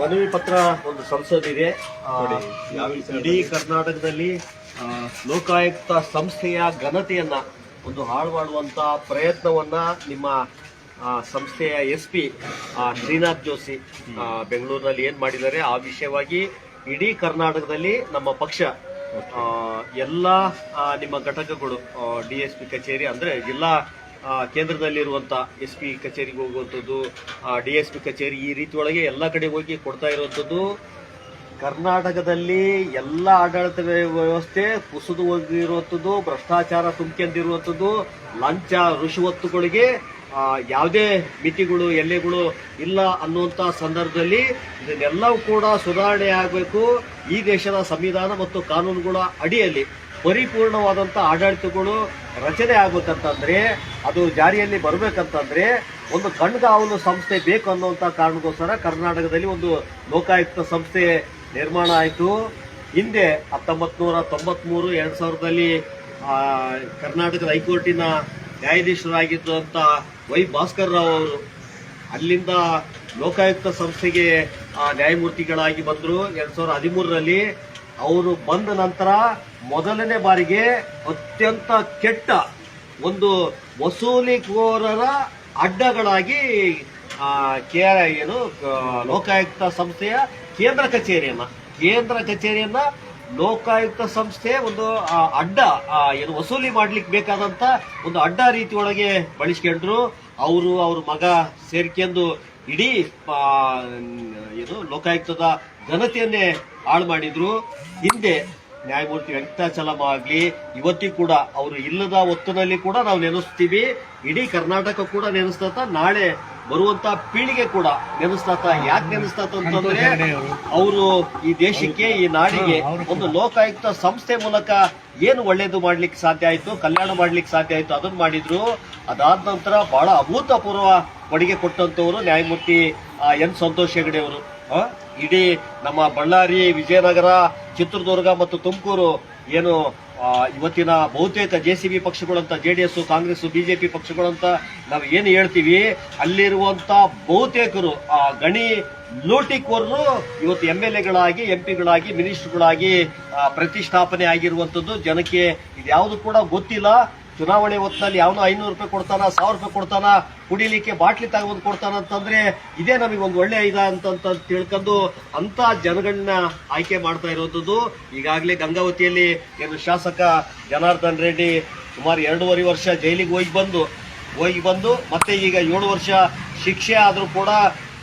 ಮನವಿ ಪತ್ರ ಒಂದು ಸಂಸದಿದೆ. ಇದೆ ಇಡೀ ಕರ್ನಾಟಕದಲ್ಲಿ ಲೋಕಾಯುಕ್ತ ಸಂಸ್ಥೆಯ ಘನತೆಯನ್ನ ಒಂದು ಹಾಳು ಮಾಡುವಂತ ಪ್ರಯತ್ನವನ್ನ ನಿಮ್ಮ ಸಂಸ್ಥೆಯ ಎಸ್ ಪಿ ಶ್ರೀನಾಥ್ ಜೋಶಿ ಬೆಂಗಳೂರಿನಲ್ಲಿ ಏನ್ ಮಾಡಿದ್ದಾರೆ? ಆ ವಿಷಯವಾಗಿ ಇಡೀ ಕರ್ನಾಟಕದಲ್ಲಿ ನಮ್ಮ ಪಕ್ಷ ಎಲ್ಲ ನಿಮ್ಮ ಘಟಕಗಳು ಡಿ ಎಸ್ ಪಿ ಕಚೇರಿ ಅಂದ್ರೆ ಜಿಲ್ಲಾ ಆ, ಕೇಂದ್ರದಲ್ಲಿರುವಂತ ಎಸ್ ಪಿ ಕಚೇರಿಗೆ ಹೋಗುವಂಥದ್ದು ಡಿ ಎಸ್ ಪಿ ಕಚೇರಿ ಈ ರೀತಿ ಒಳಗೆ ಎಲ್ಲ ಕಡೆ ಹೋಗಿ ಕೊಡ್ತಾ ಇರುವಂಥದ್ದು. ಕರ್ನಾಟಕದಲ್ಲಿ ಎಲ್ಲ ಆಡಳಿತ ವ್ಯವಸ್ಥೆ ಕುಸಿದು ಹೋಗಿರುವಂಥದ್ದು ಭ್ರಷ್ಟಾಚಾರ ತುಂಬಿಕೊಂಡಿರುವಂಥದ್ದು ಲಂಚ ರುಷುವತ್ತುಗಳಿಗೆ ಯಾವುದೇ ಮಿತಿಗಳು ಎಲ್ಲೆಗಳು ಇಲ್ಲ ಅನ್ನುವಂಥ ಸಂದರ್ಭದಲ್ಲಿ ಇದನ್ನೆಲ್ಲವೂ ಕೂಡ ಸುಧಾರಣೆ ಆಗಬೇಕು. ಈ ದೇಶದ ಸಂವಿಧಾನ ಮತ್ತು ಕಾನೂನುಗಳ ಅಡಿಯಲ್ಲಿ ಪರಿಪೂರ್ಣವಾದಂಥ ಆಡಳಿತಗಳು ರಚನೆ ಆಗುತ್ತಂತಂದ್ರೆ, ಅದು ಜಾರಿಯಲ್ಲಿ ಬರಬೇಕಂತಂದ್ರೆ, ಒಂದು ಕಣ್ಗಾವಲು ಸಂಸ್ಥೆ ಬೇಕು ಅನ್ನುವಂಥ ಕಾರಣಕ್ಕೋಸ್ಕರ ಕರ್ನಾಟಕದಲ್ಲಿ ಒಂದು ಲೋಕಾಯುಕ್ತ ಸಂಸ್ಥೆ ನಿರ್ಮಾಣ ಆಯಿತು. ಹಿಂದೆ ಹತ್ತೊಂಬತ್ತು ನೂರ ತೊಂಬತ್ತ್ಮೂರು ಎರಡು ಸಾವಿರದಲ್ಲಿ ಕರ್ನಾಟಕದ ಹೈಕೋರ್ಟಿನ ನ್ಯಾಯಾಧೀಶರಾಗಿದ್ದಂಥ ವೈ ಭಾಸ್ಕರ್ ರಾವ್ ಅವರು ಅಲ್ಲಿಂದ ಲೋಕಾಯುಕ್ತ ಸಂಸ್ಥೆಗೆ ನ್ಯಾಯಮೂರ್ತಿಗಳಾಗಿ ಬಂದರು. ಎರಡು ಸಾವಿರದ ಹದಿಮೂರರಲ್ಲಿ ಅವರು ಬಂದ ನಂತರ ಮೊದಲನೇ ಬಾರಿಗೆ ಅತ್ಯಂತ ಕೆಟ್ಟ ಒಂದು ವಸೂಲಿಕೋರರ ಅಡ್ಡಗಳಾಗಿ ಕೆ ಏನು ಲೋಕಾಯುಕ್ತ ಸಂಸ್ಥೆಯ ಕೇಂದ್ರ ಕಚೇರಿಯನ್ನ ಕೇಂದ್ರ ಕಚೇರಿಯನ್ನ ಲೋಕಾಯುಕ್ತ ಸಂಸ್ಥೆ ಒಂದು ಅಡ್ಡ ಏನು ವಸೂಲಿ ಮಾಡ್ಲಿಕ್ಕೆ ಬೇಕಾದಂತ ಒಂದು ಅಡ್ಡ ರೀತಿ ಒಳಗೆ ಬಳಸ್ಕೊಂಡ್ರು. ಅವರು, ಅವ್ರ ಮಗ ಸೇರ್ಕೆಂದು ಇಡೀ ಏನು ಲೋಕಾಯುಕ್ತದ ಘನತೆಯನ್ನೇ ಹಾಳು ಮಾಡಿದ್ರು. ಹಿಂದೆ ನ್ಯಾಯಮೂರ್ತಿ ವೆಂಕಟಾಚಲಮ ಆಗ್ಲಿ ಇವತ್ತಿಗೂ ಕೂಡ ಅವರು ಇಲ್ಲದ ಹೊತ್ತಿನಲ್ಲಿ ಕೂಡ ನಾವು ನೆನೆಸ್ತೀವಿ. ಇಡೀ ಕರ್ನಾಟಕ ಕೂಡ ನೆನೆಸ್ತಾತ ನಾಳೆ ಬರುವಂತ ಪೀಳಿಗೆ ಕೂಡ ನೆನೆಸ್ತಾತ. ಯಾಕೆ ನೆನೆಸ್ತಾತ ಅಂತಂದ್ರೆ ಅವರು. ಈ ದೇಶಕ್ಕೆ ಈ ನಾಡಿಗೆ ಒಂದು ಲೋಕಾಯುಕ್ತ ಸಂಸ್ಥೆ ಮೂಲಕ ಏನು ಒಳ್ಳೇದು ಮಾಡ್ಲಿಕ್ಕೆ ಸಾಧ್ಯ ಆಯ್ತು ಕಲ್ಯಾಣ ಮಾಡ್ಲಿಕ್ಕೆ ಸಾಧ್ಯ ಆಯ್ತು ಅದನ್ನ ಮಾಡಿದ್ರು. ಅದಾದ ನಂತರ ಬಹಳ ಅಭೂತಪೂರ್ವ ಕೊಡುಗೆ ಕೊಟ್ಟಂತವರು ನ್ಯಾಯಮೂರ್ತಿ ಆ, ಎನ್ ಸಂತೋಷ್ ಹೆಗಡೆ ಅವರು ಇಡೀ ನಮ್ಮ ಬಳ್ಳಾರಿ, ವಿಜಯನಗರ, ಚಿತ್ರದುರ್ಗ ಮತ್ತು ತುಮಕೂರು ಏನು ಇವತ್ತಿನ ಬಹುತೇಕ J C B ಪಕ್ಷಗಳಂತ, J D S, Congress BJP ಪಕ್ಷಗಳಂತ ನಾವು ಏನು ಹೇಳ್ತೀವಿ, ಅಲ್ಲಿರುವಂತ ಬಹುತೇಕರು, ಆ, ಗಣಿ ಲೂಟಿಕೋರರು ಇವತ್ತು ಎಂ ಎಲ್ ಎಗಳಾಗಿ, ಎಂ ಪಿಗಳಾಗಿ, ಮಿನಿಸ್ಟರ್ಗಳಾಗಿ ಪ್ರತಿಷ್ಠಾಪನೆ ಆಗಿರುವಂತದ್ದು ಜನಕ್ಕೆ ಇದ್ಯಾವುದು ಕೂಡ ಗೊತ್ತಿಲ್ಲ. ಚುನಾವಣೆ ಹೊತ್ತಿನಲ್ಲಿ ಯಾವನೋ ಐನೂರು ರೂಪಾಯಿ ಕೊಡ್ತಾನ, ಸಾವಿರ ರೂಪಾಯಿ ಕೊಡ್ತಾನ, ಕುಡಿಲಿಕ್ಕೆ ಬಾಟ್ಲಿ ತಗೊಂಡು ಕೊಡ್ತಾನ ಅಂತಂದ್ರೆ ಇದೇ ನಮಗೆ ಒಂದು ಒಳ್ಳೆ ಇದ ಅಂತ ತಿಳ್ಕೊಂಡು ಅಂತ ಜನಗಳನ್ನ ಆಯ್ಕೆ ಮಾಡ್ತಾ ಇರೋದು ಈಗಾಗಲೇ ಗಂಗಾವತಿಯಲ್ಲಿ ಏನು ಶಾಸಕ ಜನಾರ್ದನ್ ರೆಡ್ಡಿ ಸುಮಾರು ಎರಡೂವರೆ ವರ್ಷ ಜೈಲಿಗೆ ಹೋಗಿ ಬಂದು ಹೋಗಿ ಬಂದು ಮತ್ತೆ ಈಗ ಏಳು ವರ್ಷ ಶಿಕ್ಷೆ ಆದರೂ ಕೂಡ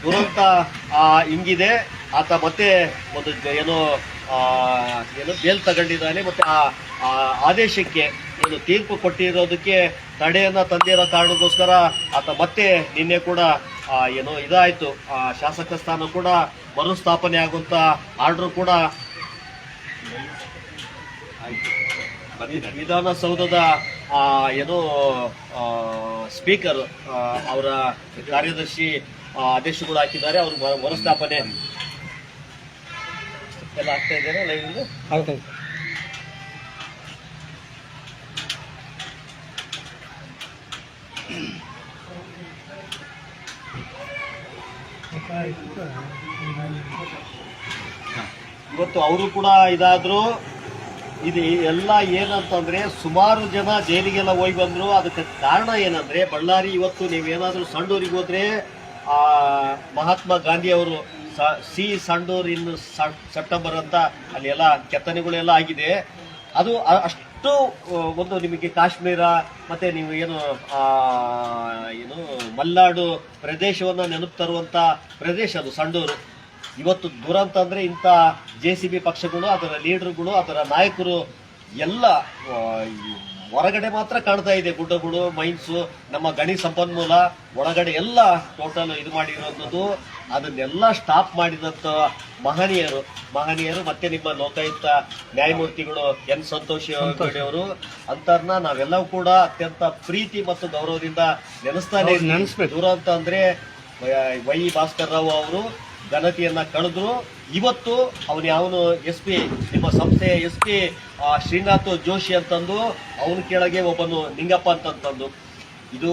ದುರಂತ ಹಿಂಗಿದೆ ಆತ ಮತ್ತೆ ಒಂದು ಏನು ಏನು ಬೇಲ್ ತಗೊಂಡಿದ್ದಾನೆ ಮತ್ತೆ ಆ ಆದೇಶಕ್ಕೆ ಏನು ತೀರ್ಪು ಕೊಟ್ಟಿರೋದಕ್ಕೆ ತಡೆಯನ್ನ ತಂದಿರೋ ಕಾರಣಕ್ಕೋಸ್ಕರ ಆತ ಮತ್ತೆ ನಿನ್ನೆ ಕೂಡ ಏನು ಇದಾಯ್ತು. ಆ, ಶಾಸಕ ಸ್ಥಾನ ಕೂಡ ಮರುಸ್ಥಾಪನೆ ಆಗುವಂಥ ಆರ್ಡರ್ ಕೂಡ ವಿಧಾನಸೌಧದ ಆ, ಏನೋ ಸ್ಪೀಕರ್ ಅವರ ಕಾರ್ಯದರ್ಶಿ ಆದೇಶಗಳು ಹಾಕಿದ್ದಾರೆ. ಅವರು ಮರು- ಮರುಸ್ಥಾಪನೆ ಎಲ್ಲ ಆಗ್ತಾ ಇವತ್ತು ಅವರು ಕೂಡ ಇದಾದ್ರು. ಇದು ಎಲ್ಲ ಏನಂತಂದ್ರೆ ಸುಮಾರು ಜನ ಜೈಲಿಗೆಲ್ಲ ಹೋಗಿ ಬಂದ್ರು. ಅದಕ್ಕೆ ಕಾರಣ ಏನಂದ್ರೆ ಬಳ್ಳಾರಿ ಇವತ್ತು ನೀವೇನಾದ್ರೂ ಸಂಡೂರಿಗೆ ಹೋದ್ರೆ ಆ ಮಹಾತ್ಮ ಗಾಂಧಿ ಅವರು ಸಿ ಸಂಡೂರು ಇನ್ ಸೆಪ್ಟೆಂಬರ್ ಅಂತ ಅಲ್ಲಿ ಎಲ್ಲ ಕೆತ್ತನೆಗಳೆಲ್ಲ ಆಗಿದೆ. ಅದು ಅಷ್ಟು ಒಂದು ನಿಮಗೆ ಕಾಶ್ಮೀರ ಮತ್ತೆ ನೀವು ಏನು ಏನು ಮಲ್ನಾಡು ಪ್ರದೇಶವನ್ನು ನೆನಪು ತರುವಂಥ ಪ್ರದೇಶ ಅದು ಸಂಡೂರು ಇವತ್ತು ದುರಂತ ಅಂದ್ರೆ ಇಂಥ ಜೆ ಸಿ ಬಿ ಪಕ್ಷಗಳು, ಅದರ ಲೀಡರ್ಗಳು, ಅದರ ನಾಯಕರು ಎಲ್ಲ ಹೊರಗಡೆ ಮಾತ್ರ ಕಾಣ್ತಾ ಇದೆ ಗುಡ್ಡಗಳು ಮೈನ್ಸು ನಮ್ಮ ಗಣಿ ಸಂಪನ್ಮೂಲ ಒಳಗಡೆ ಎಲ್ಲ ಟೋಟಲ್ ಇದು ಮಾಡಿರೋದು ಅದನ್ನೆಲ್ಲ ಸ್ಟಾಪ್ ಮಾಡಿದಂತ ಮಹನೀಯರು. ಮಹನೀಯರು ಮತ್ತೆ ನಿಮ್ಮ ಲೋಕಾಯುಕ್ತ ನ್ಯಾಯಮೂರ್ತಿಗಳು ಎನ್ ಸಂತೋಷ್ ಅವರು. ಅಂತರ್ನ ನಾವೆಲ್ಲವೂ ಕೂಡ ಅತ್ಯಂತ ಪ್ರೀತಿ ಮತ್ತು ಗೌರವದಿಂದ ನೆನೆಸ್ತಾನೆ ನೆನೆಸ್ಬೇಕು. ಅಂತಂದರೆ ಅಂದ್ರೆ ವೈ- ವೈ ಭಾಸ್ಕರ್ ರಾವ್ ಅವರು ಘನತೆಯನ್ನ ಕಳೆದ್ರು. ಇವತ್ತು ಅವನು ಯಾವನು ಎಸ್ ಪಿ, ನಿಮ್ಮ ಸಂಸ್ಥೆಯ ಎಸ್ ಪಿ ಶ್ರೀನಾಥ್ ಜೋಶಿ ಅಂತಂದು, ಅವನ ಕೆಳಗೆ ಒಬ್ಬನು ನಿಂಗಪ್ಪ ಅಂತಂತಂದು. ಇದು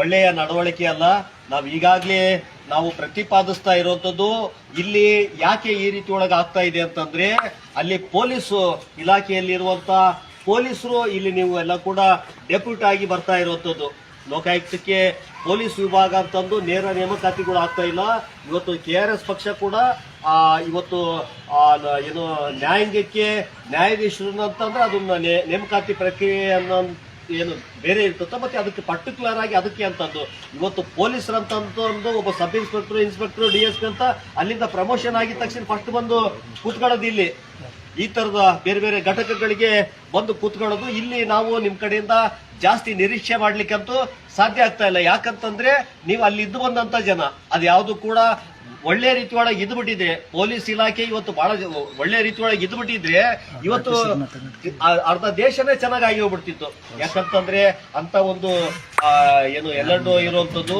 ಒಳ್ಳೆಯ ನಡವಳಿಕೆ ಅಲ್ಲ. ನಾವು ಈಗಾಗಲೇ ನಾವು ಪ್ರತಿಪಾದಿಸ್ತಾ ಇರುವಂತದ್ದು ಇಲ್ಲಿ ಯಾಕೆ ಈ ರೀತಿ ಒಳಗೆ ಆಗ್ತಾ ಇದೆ ಅಂತಂದ್ರೆ, ಅಲ್ಲಿ ಪೊಲೀಸು ಇಲಾಖೆಯಲ್ಲಿರುವಂಥ ಪೊಲೀಸರು ಇಲ್ಲಿ ನೀವು ಎಲ್ಲ ಕೂಡ ಡೆಪ್ಯೂಟ್ ಆಗಿ ಬರ್ತಾ ಇರುವಂತದ್ದು ಲೋಕಾಯುಕ್ತಕ್ಕೆ ಪೊಲೀಸ್ ವಿಭಾಗ ಅಂತಂದು ನೇರ ನೇಮಕಾತಿಗಳು ಆಗ್ತಾ ಇಲ್ಲ. ಇವತ್ತು ಕೆ ಆರ್ ಎಸ್ ಪಕ್ಷ ಕೂಡ ಇವತ್ತು ಏನು, ನ್ಯಾಯಾಂಗಕ್ಕೆ ನ್ಯಾಯಾಧೀಶರು ಅಂತಂದ್ರೆ ಅದನ್ನ ನೇಮಕಾತಿ ಪ್ರಕ್ರಿಯೆ ಅನ್ನೋ ಏನು ಬೇರೆ ಇರ್ತದೆ ಮತ್ತೆ ಅದಕ್ಕೆ ಪರ್ಟಿಕ್ಯುಲರ್ ಆಗಿ ಅದಕ್ಕೆ ಅಂತಂದು ಇವತ್ತು ಪೊಲೀಸರು ಅಂತಂದು ಒಬ್ಬ sub inspector inspector D S P ಅಂತ ಅಲ್ಲಿಂದ ಪ್ರಮೋಷನ್ ಆಗಿದ ತಕ್ಷಣ ಫಸ್ಟ್ ಬಂದು ಕೂತ್ಕೊಳ್ಳೋದು ಇಲ್ಲಿ. ಈ ತರದ ಬೇರೆ ಬೇರೆ ಘಟಕಗಳಿಗೆ ಬಂದು ಕೂತ್ಕೊಳ್ಳೋದು. ಇಲ್ಲಿ ನಾವು ನಿಮ್ ಕಡೆಯಿಂದ ಜಾಸ್ತಿ ನಿರೀಕ್ಷೆ ಮಾಡ್ಲಿಕ್ಕಂತೂ ಸಾಧ್ಯ ಆಗ್ತಾ ಇಲ್ಲ. ಯಾಕಂತಂದ್ರೆ ನೀವು ಅಲ್ಲಿ ಇದ್ದು ಬಂದಂತ ಜನ, ಅದು ಯಾವುದು ಕೂಡ ಒಳ್ಳೆ ರೀತಿ ಒಳಗೆ ಇದ್ ಬಿಟ್ಟಿದೆ ಪೊಲೀಸ್ ಇಲಾಖೆ ಇವತ್ತು ಬಹಳ ಒಳ್ಳೆ ರೀತಿ ಒಳಗೆ ಇದ್ ಬಿಟ್ಟಿದ್ರೆ ಇವತ್ತು ಅರ್ಧ ದೇಶನೇ ಚೆನ್ನಾಗಿ ಹೋಗ್ಬಿಡ್ತಿತ್ತು ಯಾಕಂತಂದ್ರೆ ಅಂತ ಒಂದು ಏನು ಎಲ್ಲರೂ ಇರುವಂತದ್ದು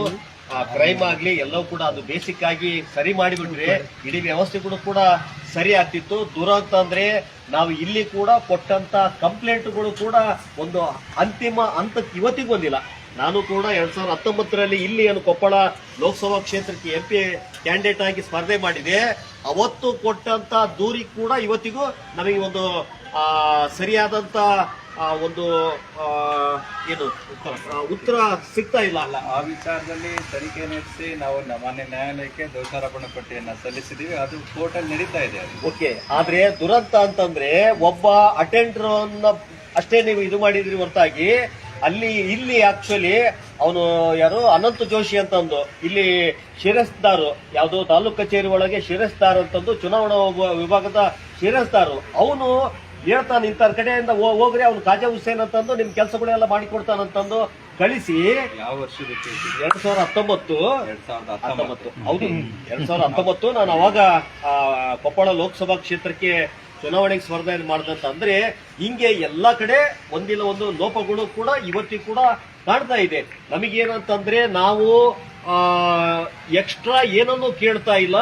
ಕ್ರೈಮ್ ಆಗ್ಲಿ ಎಲ್ಲವೂ ಕೂಡ ಅದು ಬೇಸಿಕ್ ಆಗಿ ಸರಿ ಮಾಡಿಬಿಟ್ರೆ, ಇಡೀ ಕೂಡ ಕೂಡ ಸರಿ ಆಗ್ತಿತ್ತು. ದುರಂತ ಅಂದರೆ ನಾವು ಇಲ್ಲಿ ಕೂಡ ಕೊಟ್ಟಂತ ಕಂಪ್ಲೇಂಟ್ಗಳು ಕೂಡ ಒಂದು ಅಂತಿಮ ಹಂತಕ್ಕೆ ಇವತ್ತಿಗೂ ಬಂದಿಲ್ಲ. ನಾನು ಕೂಡ ಎರಡ್ ಸಾವಿರದ ಹತ್ತೊಂಬತ್ತರಲ್ಲಿ ಇಲ್ಲಿ ಏನು ಕೊಪ್ಪಳ ಲೋಕಸಭಾ ಕ್ಷೇತ್ರಕ್ಕೆ ಎಂ ಪಿ ಕ್ಯಾಂಡಿಡೇಟ್ ಆಗಿ ಸ್ಪರ್ಧೆ ಮಾಡಿದೆ. ಅವತ್ತು ಕೊಟ್ಟಂತ ದೂರಿ ಕೂಡ ಇವತ್ತಿಗೂ ನಮಗೆ ಒಂದು ಸರಿಯಾದಂತ ಒಂದು ಆ, ಏನು? ಆ, ಉತ್ತರ ಸಿಗ್ತಾ ಇಲ್ಲ. ಅಲ್ಲ ಆ ವಿಚಾರದಲ್ಲಿ ತನಿಖೆ ನಡೆಸಿ ನಾವು ಮಾನ್ಯ ನ್ಯಾಯಾಲಯಕ್ಕೆ ದೋಷಾರೋಪಣಾ ಪಟ್ಟಿಯನ್ನ ಸಲ್ಲಿಸಿದೀವಿ. ಅದು ಕೋರ್ಟ್ ಅಲ್ಲಿ ನಡೀತಾ ಇದೆ ಓಕೆ ಆದ್ರೆ ದುರಂತ ಅಂತಂದ್ರೆ ಒಬ್ಬ ಅಟೆಂಡರ್ ಅಷ್ಟೇ ನೀವು ಇದು ಮಾಡಿದ್ರಿ ಹೊರತಾಗಿ ಅಲ್ಲಿ ಇಲ್ಲಿ ಆಕ್ಚುಲಿ ಅವನು ಯಾರು? ಅನಂತ ಜೋಶಿ ಅಂತಂದು. ಇಲ್ಲಿ ಶಿರಸ್ದಾರು ಯಾವುದೋ ತಾಲೂಕು ಕಚೇರಿ ಒಳಗೆ ಶಿರಸ್ದಾರ್ ಅಂತಂದು ಚುನಾವಣಾ ವಿಭಾಗದ ಶಿರಸ್ದಾರು ಅವನು ಹೇಳ್ತಾನೆ ಇಂಥ ಕಡೆಯಿಂದ ಹೋಗ್ರಿ ಅವ್ನು ಕಾಜಾ ಹುಸೇನ್ ಅಂತಂದು ನಿಮ್ ಕೆಲಸಗಳೆಲ್ಲ ಮಾಡಿಕೊಡ್ತಾನಂತಂದು ಕಳಿಸಿ. ಯಾವ ವರ್ಷದ? ಎರಡ್ ಸಾವಿರದ ಹತ್ತೊಂಬತ್ತು. ಎರಡ್ ಸಾವಿರದ ಹತ್ತೊಂಬತ್ತು. ಹತ್ತೊಂಬತ್ತು. ಹೌದು. ಎರಡ್ ಸಾವಿರದ ಹತ್ತೊಂಬತ್ತು ನಾನು ಅವಾಗ ಕೊಪ್ಪಳ ಲೋಕಸಭಾ ಕ್ಷೇತ್ರಕ್ಕೆ ಚುನಾವಣೆಗೆ ಸ್ಪರ್ಧೆ ಮಾಡಿದಂತ ಅಂದ್ರೆ ಹಿಂಗೆ ಎಲ್ಲಾ ಕಡೆ ಒಂದಿಲ್ಲ ಒಂದು ಲೋಪಗಳು ಕೂಡ ಇವತ್ತಿಗೂ ಕೂಡ ಕಾಣ್ತಾ ಇದೆ. ನಮಗೇನಂತಂದ್ರೆ ನಾವು ಎಕ್ಸ್ಟ್ರಾ ಏನನ್ನು ಕೇಳ್ತಾ ಇಲ್ಲ.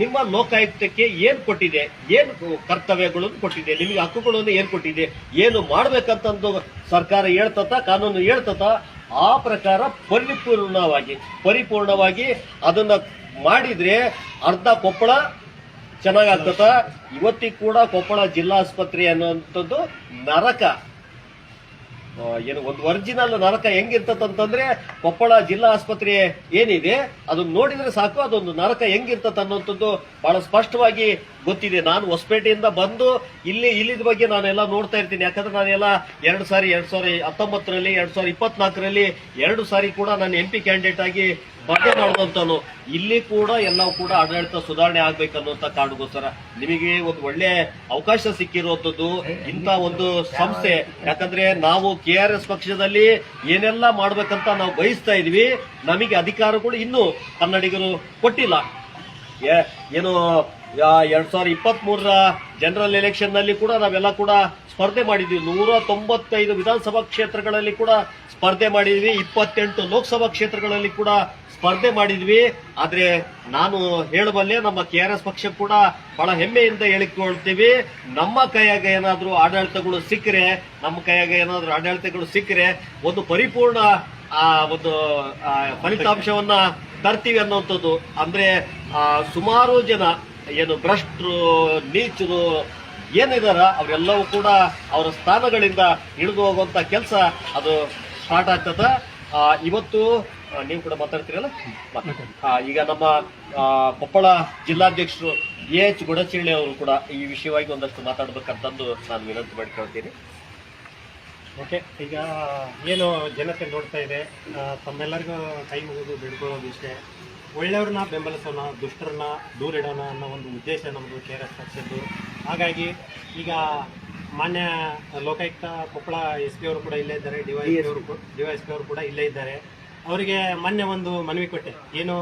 ನಿಮ್ಮ ಲೋಕಾಯುಕ್ತಕ್ಕೆ ಏನ್ ಕೊಟ್ಟಿದೆ, ಏನ್ ಕರ್ತವ್ಯಗಳನ್ನು ಕೊಟ್ಟಿದೆ, ನಿಮಗೆ ಹಕ್ಕುಗಳನ್ನು ಏನ್ ಕೊಟ್ಟಿದೆ, ಏನು ಮಾಡ್ಬೇಕಂತಂದು ಸರ್ಕಾರ ಹೇಳ್ತತ ಕಾನೂನು ಹೇಳ್ತತ ಆ ಪ್ರಕಾರ ಪರಿಪೂರ್ಣವಾಗಿ ಪರಿಪೂರ್ಣವಾಗಿ ಅದನ್ನ ಮಾಡಿದ್ರೆ ಅರ್ಧ ಕೊಪ್ಪಳ ಚೆನ್ನಾಗಾಗ್ತದ, ಇವತ್ತಿಗೂ ಕೂಡ ಕೊಪ್ಪಳ ಜಿಲ್ಲಾಸ್ಪತ್ರೆ ಅನ್ನುವಂಥದ್ದು ನರಕ. ಏನು, ಒಂದು ಒರಿಜಿನಲ್ ನರಕ ಹೆಂಗಿರ್ತದಂತಂದ್ರೆ ಕೊಪ್ಪಳ ಜಿಲ್ಲಾ ಆಸ್ಪತ್ರೆ ಏನಿದೆ, ಅದನ್ನ ನೋಡಿದ್ರೆ ಸಾಕು, ಅದೊಂದು ನರಕ ಹೆಂಗಿರ್ತತ್ ಅನ್ನೋಂಥದ್ದು ಬಹಳ ಸ್ಪಷ್ಟವಾಗಿ ಗೊತ್ತಿದೆ. ನಾನು ಹೊಸಪೇಟೆಯಿಂದ ಬಂದು ಇಲ್ಲಿ, ಇಲ್ಲಿದ ಬಗ್ಗೆ ನಾನೆಲ್ಲ ನೋಡ್ತಾ ಇರ್ತೀನಿ. ಯಾಕಂದ್ರೆ ನಾನೆಲ್ಲ ಎರಡು ಸಾರಿ, ಎರಡ್ ಸಾವಿರ ಹತ್ತೊಂಬತ್ತರಲ್ಲಿ, ಎರಡ್ ಸಾವಿರದ ಇಪ್ಪತ್ನಾಲ್ಕರಲ್ಲಿ ಎರಡು ಸಾರಿ ಕೂಡ ನಾನು ಎಂ ಪಿ ಕ್ಯಾಂಡಿಡೇಟ್ ಆಗಿ ಸ್ಪರ್ಧೆ ಮಾಡಿದಂತಾನು ಇಲ್ಲಿ ಕೂಡ ಎಲ್ಲವೂ ಕೂಡ ಆಡಳಿತ ಸುಧಾರಣೆ ಆಗ್ಬೇಕನ್ನುವಂತ ಕಾರಣಕ್ಕೋಸ್ಕರ ನಿಮಗೆ ಒಂದು ಒಳ್ಳೆ ಅವಕಾಶ ಸಿಕ್ಕಿರುವಂತದ್ದು ಇಂತ ಒಂದು ಸಂಸ್ಥೆ. ಯಾಕಂದ್ರೆ ನಾವು ಕೆ ಆರ್ ಎಸ್ ಪಕ್ಷದಲ್ಲಿ ಏನೆಲ್ಲ ಮಾಡ್ಬೇಕಂತ ನಾವು ಬಯಸ್ತಾ ಇದೀವಿ, ನಮಗೆ ಅಧಿಕಾರಗಳು ಇನ್ನೂ ಕನ್ನಡಿಗರು ಕೊಟ್ಟಿಲ್ಲ. ಏನು ಎರಡ್ ಸಾವಿರದ ಇಪ್ಪತ್ತ್ ಮೂರರ ಜನರಲ್ ಎಲೆಕ್ಷನ್ನಲ್ಲಿ ಕೂಡ ನಾವೆಲ್ಲ ಕೂಡ ಸ್ಪರ್ಧೆ ಮಾಡಿದ್ವಿ. ನೂರ ತೊಂಬತ್ತೈದು ವಿಧಾನಸಭಾ ಕ್ಷೇತ್ರಗಳಲ್ಲಿ ಕೂಡ ಸ್ಪರ್ಧೆ ಮಾಡಿದ್ವಿ. ಇಪ್ಪತ್ತೆಂಟು ಲೋಕಸಭಾ ಕ್ಷೇತ್ರಗಳಲ್ಲಿ ಕೂಡ ಸ್ಪರ್ಧೆ ಮಾಡಿದ್ವಿ. ಆದ್ರೆ ನಾನು ಹೇಳಬಲ್ಲೆ ನಮ್ಮ ಕೆ ಆರ್ ಎಸ್ ಪಕ್ಷ ಕೂಡ ಬಹಳ ಹೆಮ್ಮೆಯಿಂದ ಹೇಳಿಕೊಳ್ತೀವಿ. ನಮ್ಮ ಕೈಯಾಗ ಏನಾದ್ರೂ ಆಡಳಿತಗಳು ಸಿಕ್ಕರೆ, ನಮ್ಮ ಕೈಯಾಗ ಏನಾದ್ರೂ ಆಡಳಿತಗಳು ಸಿಕ್ಕರೆ, ಒಂದು ಪರಿಪೂರ್ಣ, ಆ, ಒಂದು ಫಲಿತಾಂಶವನ್ನ ತರ್ತೀವಿ ಅನ್ನುವಂಥದ್ದು. ಅಂದ್ರೆ ಸುಮಾರು ಜನ ಏನು ಭ್ರಷ್ಟರು, ನೀಚರು, ಏನಿದಾರ, ಅವರೆಲ್ಲವೂ ಕೂಡ ಅವರ ಸ್ಥಾನಗಳಿಂದ ಇಳಿದು ಹೋಗುವಂಥ ಕೆಲಸ ಅದು ಸ್ಟಾರ್ಟ್ ಆಗ್ತದ. ಇವತ್ತು ನೀವು ಕೂಡ ಮಾತಾಡ್ತೀರಲ್ಲ? ಈಗ ನಮ್ಮ ಕೊಪ್ಪಳ ಜಿಲ್ಲಾಧ್ಯಕ್ಷರು ಎ ಎಚ್ ಗುಡಚಿಳ್ಳಿ ಅವರು ಕೂಡ ಈ ವಿಷಯವಾಗಿ ಒಂದಷ್ಟು ಮಾತಾಡ್ಬೇಕಂತಂದು ನಾನು ವಿನಂತಿ ಮಾಡಿಕೊಳ್ತೀನಿ ಓಕೆ, ಈಗ ಏನು ಜನತೆ ನೋಡ್ತಾ ಇದೆ ತಮ್ಮೆಲ್ಲರಿಗೂ ಕೈ ಮುಗಿದು ಬಿಡ್ಕೊಳ್ಳೋದು ಇಷ್ಟೇ. ಒಳ್ಳೆಯವ್ರನ್ನ ಬೆಂಬಲಿಸೋಣ ದುಷ್ಟರನ್ನ ದೂರಿಡೋಣ ಅನ್ನೋ ಒಂದು ಉದ್ದೇಶ ನಮ್ಮದು ಕೆ ಆರ್ ಎಸ್ ಪಕ್ಷದ್ದು. ಹಾಗಾಗಿ ಈಗ ಮಾನ್ಯ ಲೋಕಾಯುಕ್ತ ಕೊಪ್ಪಳ ಎಸ್ ಪಿ ಅವರು ಕೂಡ ಇಲ್ಲೇ ಇದ್ದಾರೆ ಡಿವೈ ಎಸ್ ಅವರು ಡಿ ವೈ ಎಸ್ ಪಿ ಅವರು ಕೂಡ ಇಲ್ಲೇ ಇದ್ದಾರೆ. ಅವರಿಗೆ ಮೊನ್ನೆ ಒಂದು ಮನವಿ ಕೊಟ್ಟೆ. ಏನು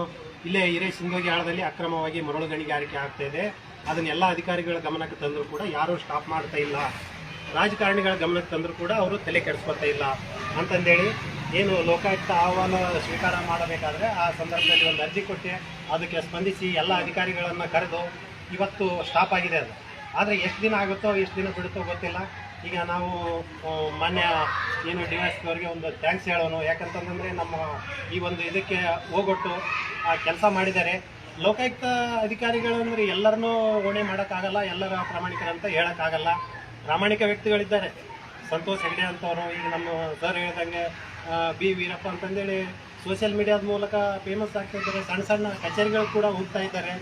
ಇಲ್ಲೇ ಹಿರೇ ಸಿಂಧೋಗಿ ಆಳದಲ್ಲಿ ಅಕ್ರಮವಾಗಿ ಮರಳು ಗಣಿಗಾರಿಕೆ ಆಗ್ತಾ ಇದೆ. ಅದನ್ನೆಲ್ಲ ಅಧಿಕಾರಿಗಳ ಗಮನಕ್ಕೆ ತಂದರೂ ಕೂಡ ಯಾರೂ ಸ್ಟಾಪ್ ಮಾಡ್ತಾ ಇಲ್ಲ. ರಾಜಕಾರಣಿಗಳ ಗಮನಕ್ಕೆ ತಂದರೂ ಕೂಡ ಅವರು ತಲೆ ಕೆಡಿಸ್ಕೊತಾ ಇಲ್ಲ ಅಂತಂದೇಳಿ ಏನು ಲೋಕಾಯುಕ್ತ ಆಹ್ವಾನ ಸ್ವೀಕಾರ ಮಾಡಬೇಕಾದ್ರೆ ಆ ಸಂದರ್ಭದಲ್ಲಿ ಒಂದು ಅರ್ಜಿ ಕೊಟ್ಟೆ ಅದಕ್ಕೆ ಸ್ಪಂದಿಸಿ ಎಲ್ಲ ಅಧಿಕಾರಿಗಳನ್ನು ಕರೆದು ಇವತ್ತು ಸ್ಟಾಪ್ ಆಗಿದೆ ಅದು. ಆದರೆ ಎಷ್ಟು ದಿನ ಆಗುತ್ತೋ, ಎಷ್ಟು ದಿನ ಬಿಡುತ್ತೋ ಗೊತ್ತಿಲ್ಲ. ಈಗ ನಾವು ಮಾನ್ಯ ಏನು ಡಿ ಎಸ್ ಅವರಿಗೆ ಒಂದು ಥ್ಯಾಂಕ್ಸ್ ಹೇಳೋನು. ಯಾಕಂತಂದ್ರೆ ನಮ್ಮ ಈ ಒಂದು ಇದಕ್ಕೆ ಹೋಗೊಟ್ಟು ಆ ಕೆಲಸ ಮಾಡಿದ್ದಾರೆ. ಲೋಕಾಯುಕ್ತ ಅಧಿಕಾರಿಗಳು ಅಂದ್ರೆ ಎಲ್ಲರನ್ನೂ ಹೊಣೆ ಮಾಡೋಕ್ಕಾಗಲ್ಲ, ಎಲ್ಲರ ಪ್ರಾಮಾಣಿಕರಂತ ಹೇಳೋಕ್ಕಾಗಲ್ಲ. ಪ್ರಾಮಾಣಿಕ ವ್ಯಕ್ತಿಗಳಿದ್ದಾರೆ. ಸಂತೋಷ್ ಹೆಗ್ಡೆ ಅಂತವರು, ಈಗ ನಮ್ಮ ಸರ್ ಹೇಳಿದಂಗೆ ಬಿ ವೀರಪ್ಪ ಅಂತಂದೇಳಿ ಸೋಷಿಯಲ್ ಮೀಡಿಯಾದ ಮೂಲಕ ಫೇಮಸ್ ಆಗ್ತಾ ಇದ್ದಾರೆ ಸಣ್ಣ ಸಣ್ಣ ಕಚೇರಿಗಳು ಕೂಡ ಹೋಗ್ತಾ ಇದ್ದಾರೆ.